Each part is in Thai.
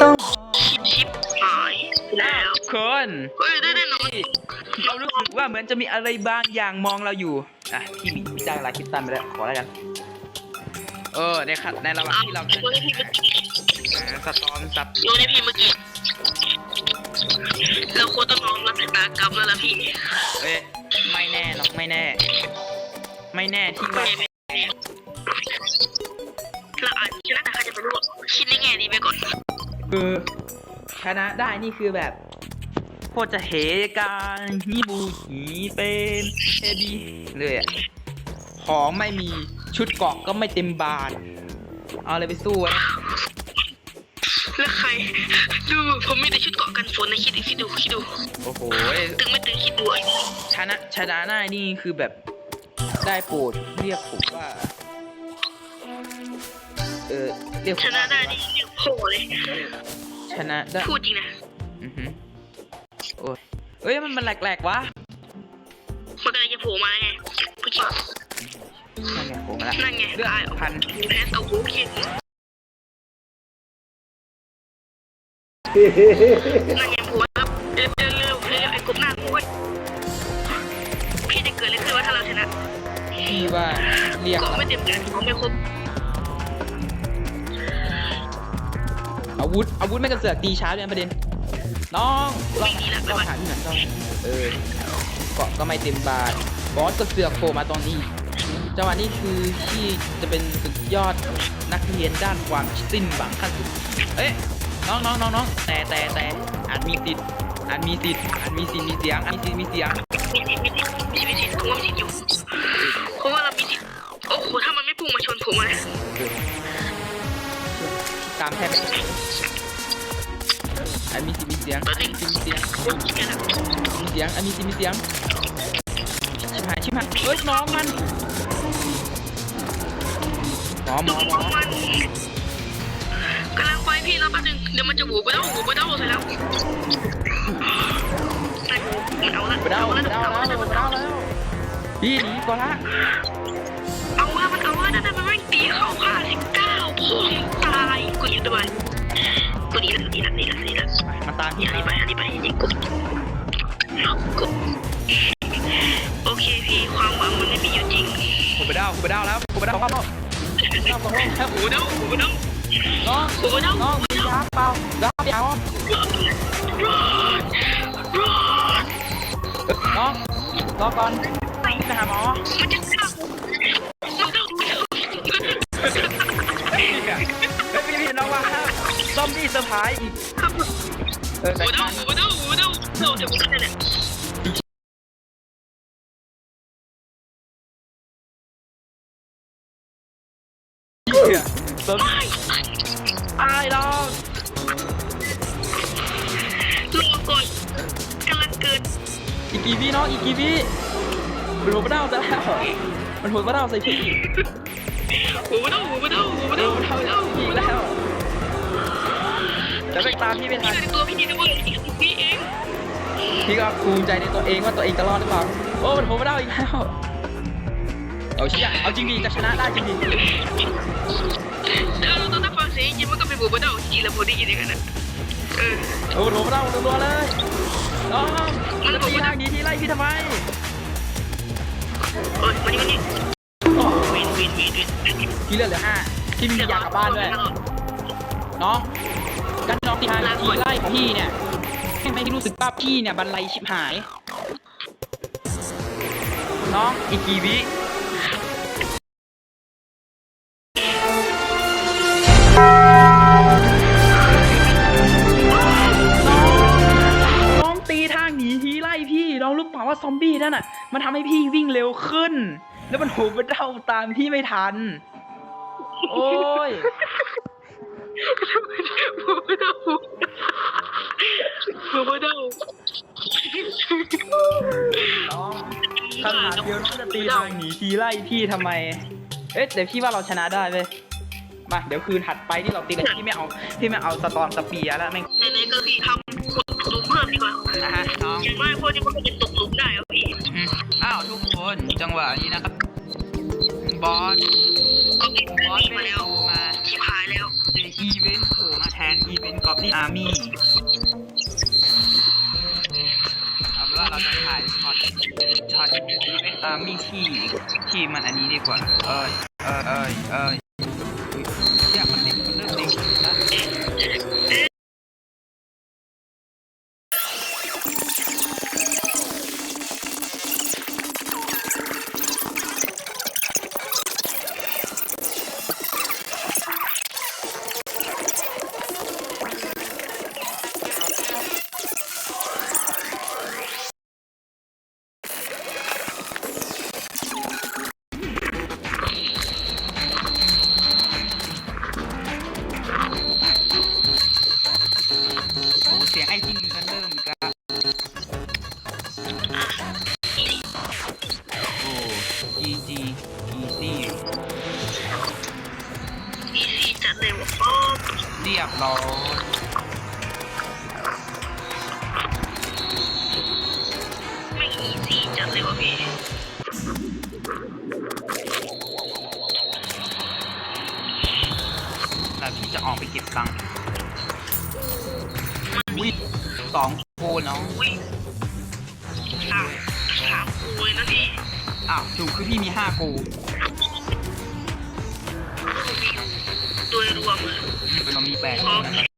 ต้องชิปชิปหายแล้วคนเฮ้ยได้ได้นอนเรารู้สึกว่าเหมือนจะมีอะไรบางอย่างมองเราอยู่ อะพี่มีพี่จ้างลาคิดตันไปแล้วขอแล้วกัน เออในขัดในระหว่างที่เราโยนให้พี่เมื่อกี้อ่าสตอมสับโยนให้พี่เมื่อกี้เราควรต้องน้อมรับชะตากรรมแล้วล่ะพี่เอ้ยไม่แน่หรอกไม่แน่ ไม่แน่ที่ว่าเราอาจจะน่าจะใครจะไปรู้ว่าคิดในแง่นี้ไปก่อน คือชนะได้นี่คือแบบโคตรจะเหการฮิบูหีเป็นเอบีเลยอะของไม่มีชุดเกราะก็ไม่เต็มบาทเอาอะไรไปสู้วะแล้วใคร ดูผมมีแต่ชุดเกาะกันฝนนะคิดดูคิดดูคิดดู โอ้โห ตึงไม่ตึงคิดดูไอ้ชนะชนะได้นี่คือแบบได้โปรดเรียกผมว่า เออเรียกผมชว่านะได้นี่เรียก พ่อเลยชนะได้พูดจริงนะอือหือโอ้ยเอ้ยมันมันแหลกๆวะมันกำลังจะโผล่มาไงผู้ชายนั่นไงผมละนั่นไงเลือกตายพันแพ้เอาหูคิดนั่นไงโผล่แล้วเร็วเร็วเร็วเร็วไอ้กบหน้าโอ้ยพี่จะเกิดอะไรขึ้นวะถ้าเราชนะพี่ว่าเรียกเกาะไม่เต็มกันเกาะไม่ครบ อาวุธอาวุธไม่กระเสือกตีช้าด้วยนะประเด็น น้องลองลองหาที่ไหนต้องเออเกาะก็ไม่เต็มบาทบอสก็เสือกโผล่มาตอนนี้จังหวะนี้คือที่จะเป็นสุดยอดนักเรียนด้านความสิ้นหวังขั้นสุดเอ้ยน้องน้องน้องน้องแต่แต่แต่อาจมีสิทธิ์อาจมีสิทธิ์อาจมีสิทธิ์มีเสียงอาจมีสิทธิ์มีเสียงมีสิทธิ์มีสิทธิ์มีสิทธิ์ผมว่ามีสิทธิ์อยู่เพราะว่าเรามีสิทธิ์โอ้โหถ้ามันไม่พุ่งมาชนผมอะนะตามแทบไม่ทันอันมี สิมีเสียงมีสิมีเสียงมีเสียงอันมีสิมีเสียงชิบหายชิบหายเฮ้ยน้องมันหมอหมอหมอนมันกำลังไปพี่แล้วแป๊บนึงเดี๋ยวมันจะหูไปแล้วหูไปแล้วใส่แล้วมันเอาละไปเด้าไปละเด้าเอาแล้วละไปเด้าแล้วพี่หนีก่อนละเอาละมันเอาละนั่นมันไม่ตีเข้าผ้าสิบเก้าผมตายกูอยู่ด้วย กูดีละดีละดีละดีละไปมันตามนี่พี่ไปอันี่ไปนี่กดกดโอเคพี่ความหวังมันไม่มีอยู่จริงผมไปด้าผมไปด้าแล้วผมไปด้าครับน้องเด้าของน้องโอ้โหโอ้โหน้องโอ้โหน้องยาเปล่าเด้าเปล่าน้องรอก่อนจะหาหมอมันจะฆ่า เซอร์ไพรส์อีกครับเออโอ้แต่โหการโอ้โหโอ้โหโอ้โหเดี๋ยวผมจะเนี่ยเหี้ยตายแล้วรอก่อนกำลังเกิดอีกกี่วิน้องอีกกี่วิมันหัวกระเด้าซะแล้วมันหัวกระเด้าใส่พี่โอ้โหโอ้โหโอ้โหโอ้โหเร็โามพี่ไม่ทันในตัวพี่ดีนะเว้ยอีกสิบวิเองพี่ก็ภูมิใจในตัวเองว่าตัวเองจะรอดหรือเปล่า โอ้มันหัวกระเด้าอีกแล้ว เอาเชี่ยเอาจริงดิจะชนะได้จริงดิถ้าเราต้องฟังเสียงจริงมันก็เป็นบูบเดาจริงแล้วบูได้ยินอย่างนั้นนะเออโอ้หัวกระเด้ารัวๆเลยน้องมันจะตีทางนี้ที่ไล่พี่ทำไมเออมันนี่มันนี่วินวินวินวินพี่เลือดเหลือห้าพี่มียากลับบ้านด้วยน้องกัน น้องตีทางทีไล่ของพี่เนี่ยให้ไม่รู้สึกว่าพี่เนี่ยบันไลชิบหาย น้องอีกกี่วิน้องตีทางหนีทีไล่พี่น้องรู้เปล่าว่าซอมบี้นั่นน่ะ มันทำให้พี่วิ่งเร็วขึ้น แล้วมันโหมันเด้าตามพี่ไม่ทัน โอ้ย บูบเดาบูบเดาน้องคำถามเดียวน้องจะตีทางหนีทีไล่พี่ทำไม เอ๊ะเดี๋ยวพี่ว่าเราชนะได้เว้ยมาเดี๋ยวคืนถัดไปที่เราตีกันพี่ไม่เอาพี่ไม่เอาสตอมสเปียร์แล้วแม่งไหนๆก็คือทำขุดหลุมเพิ่มดีกว่านะฮะน้องอย่างน้อยพวกนี้มันก็จะตกหลุมได้อะพี่อืมอ้าวทุกคนจังหวะนี้นะครับ บอสก็เก็บบอสนี่ไม่มาได้แล้วโผล่มา ชิบหายแล้วเดอีเวนต์โผล่มาแทนอีเวนต์กอบลี่อาร์มี่เอาเป็นว่าเราจะถ่ายช็อตช็อตอีเวนต์อาร์มี่ที่ที่มันอันนี้ดีกว่า เอ้ยเอ้ยเอ้ยเอ้ย นาะอุ้ยสามสามกูเลยนะพี่อ้าวถูกคือพี่มีห้าโกโดยรวมอะเป็นเรามีแปดพร้อม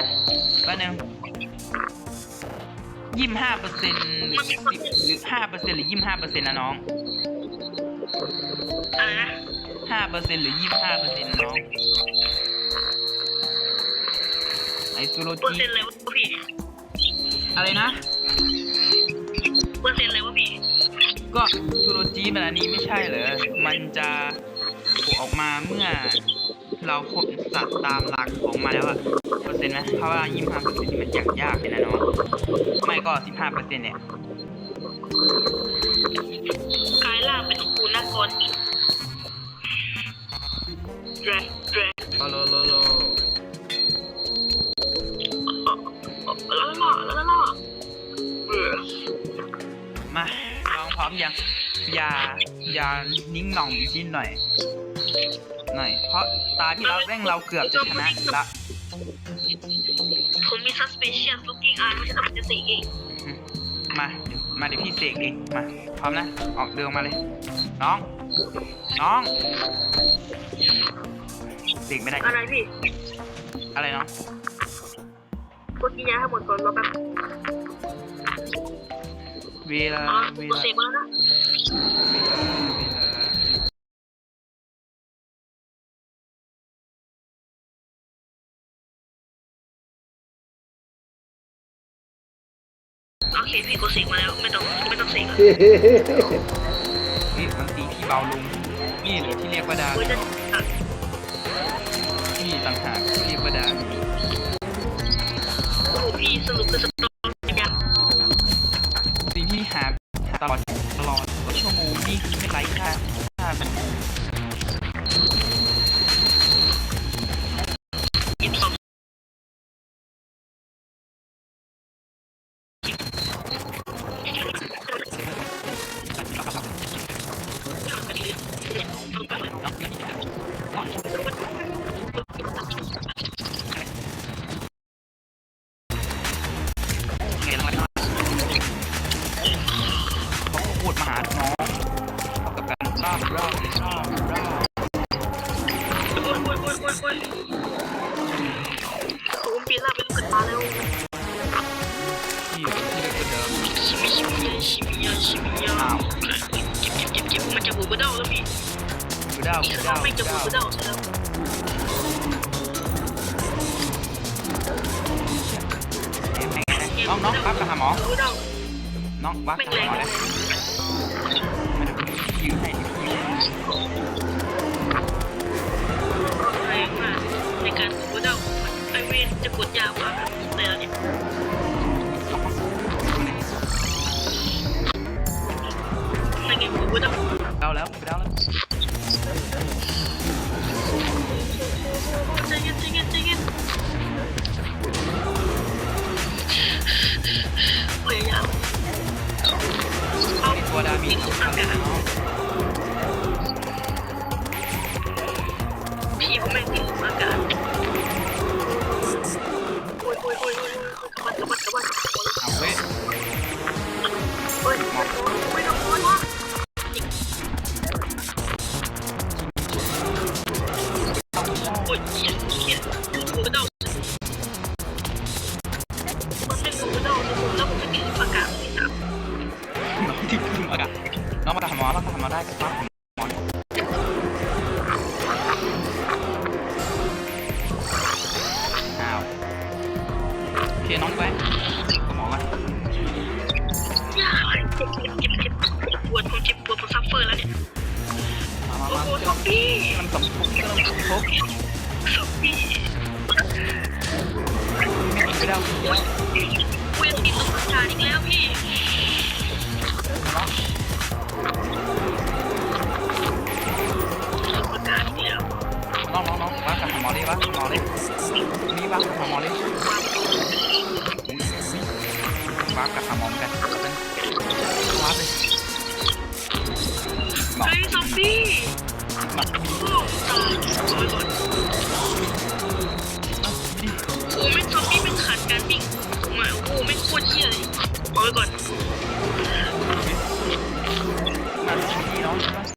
ใส่ฮะแป๊บนึงยี่สิบห้าเปอร์เซ็นต์หรือสิบหรือห้าเปอร์เซ็นต์หรือยี่สิบห้าเปอร์เซ็นต์นะน้องอะไรนะห้าเปอร์เซ็นต์หรือยี่สิบห้าเปอร์เซ็นต์น้องไอซูโรเปอร์จิเซ็นต์อะไรวะพี่อะไรนะ เปอร์เซ็นต์อะไรวะพี่ก็ซูโรจิแบบอันนี้ไม่ใช่เหรอ มันจะโผล่ออกมาเมื่อ เราค้นสัตว์ตามหลักของมันแล้วอะ เปอร์เซ็นต์ไหมเพราะว่ายี่สิบห้าเปอร์เซ็นต์นี่มันยากยากเลยนะน้องไม่ก็สิบห้าเปอร์เซ็นต์เนี่ยกายร่างเป็นคูนักกรอีกแดรแดรโลโลโลแล้วล่ะแล้วล่ะมาลองพร้อมยังอย่าอย่านิ่งหน่องอีกนิดหน่อย หน่อย เพราะตาที่เราแร่งเราเกือบจะชนะละ มมี suspicious looking eye ไม่ใช่แต่ผมจะเสกเองอืมมา มาเดี๋ยวพี่เสกเองมา พร้อมนะ ออกเดินออกมาเลย น้อง น้องเสกไม่ได้ อะไรพี่ อะไรน้องกดกินยาให้หมดก่อนแล้วแป๊บเวลาอ๋อเวกดลาเสกมาแล้วนะ โอเคพี่กดเสกมาแล้วไม่ต้องไม่ต้องเสกแล้วนี่มันตีพี่เบาลงนี่เหรือที่เรียกว่าดาเฮ้ยจะอะนี่ต่างหากที่เรียกว่าดาโอ้โหพี่สรุปคือสตอรี่ยังสิ่งที่หาหาตลอดตลอดก็ชั่วโมงนี่คือไม่ไร้ค่า ไม่จะคุณเราแล้น้องน้องปั๊บไปหาหมอ น้องปั๊บไปหาหมอแล้วยืมให้แรงมากในการคุณเรไอเวนจะกดยาวมากแต่เนี่ยในเกมคุณเราแล้วไปแล้แล้ว Ich bin so โอเคน้องไปก็หมอมาเจ็บเจ็บเจ็บเจ็บปวดผมเจ็บปวดผมซัฟเฟอร์แล้วเนี่ยมามาโอ้มาโหซอมบี้มันสมทบเริ่มสมทบซอมบี้ไม่ติดไปแล้วเยอะกูยังติดตรงประจานอีกแล้วพี่ประกาศอีกแล้วน้องน้องน้องวัดกับหมอดิวัดหมอดินี่วัดกับหมอดิวั ดกับหมอเหมือนกันเป็นว้าไปเฮ้ยซอมบี้มอโอ้ตาโอ้ยก่อนโอ้ไม่ซอมบี้เป็นขาดการวิ่งมาโอ้ไม่โคตรเยี่ยเลยโอ้ยก่อนมาที่น้องมาะ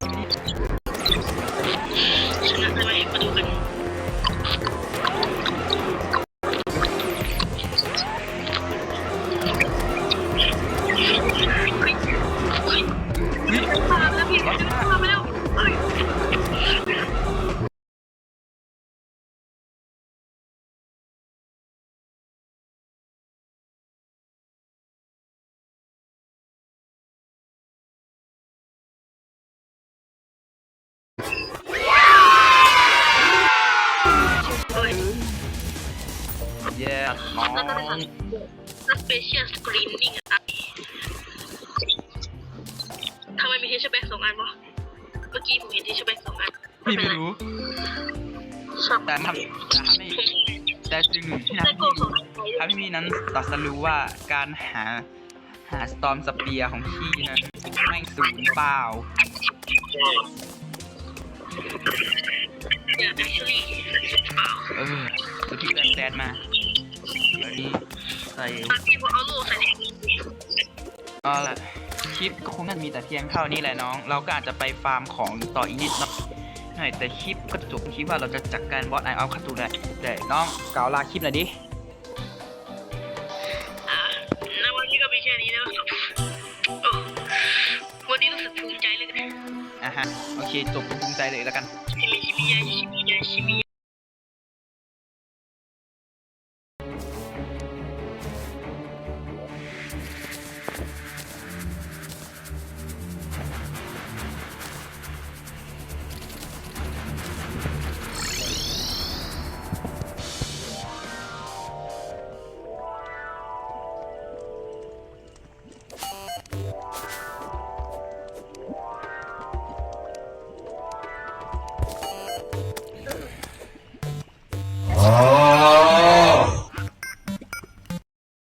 เย้น้องแล้วก็นั่นนั่นสเปเชียลสกรีนนิ่งอะทำไมมีเทชแบ็กสองอันวะเมื่อกี้ผมเห็นเทชแบ็กสองอันพี่ไม่รู้ชอบแต่ทำแต่ทำให้แต่สิ่งหนึ่งที่ได้ทำโกให้งสองอันไปทำให้พี่นั้นตัดสรู้ว่าการหาหาสตอมสเปียของพี่นั้นแม่งสูงเปล่าเนี่ย actually เปล่าเออสุดที่แดนแดนมาแล้ว นี่ใส่บางทีพอเอาโล่ใส่ในนี้ก็ละคลิปก็คงน่าจะมีแต่เพียงเท่านี้แหละน้อง เราก็อาจจะไปฟาร์มของต่ออีกนิดหน่อยหน่อยแต่คลิปก็จบคลิปว่าเราจะจัดการบอสไอเอาคาตูได้แต่น้องกล่าวลาคลิปหน่อยดิอ่าณวันนี้ก็มีแค่นี้นะครับโอ้วันนี้รู้สึกภูมิใจเหลยกันอะฮะ โอเค จบภูมิใจเลยแล้วกันชิมิชิมิยาชิมิยาชิมิ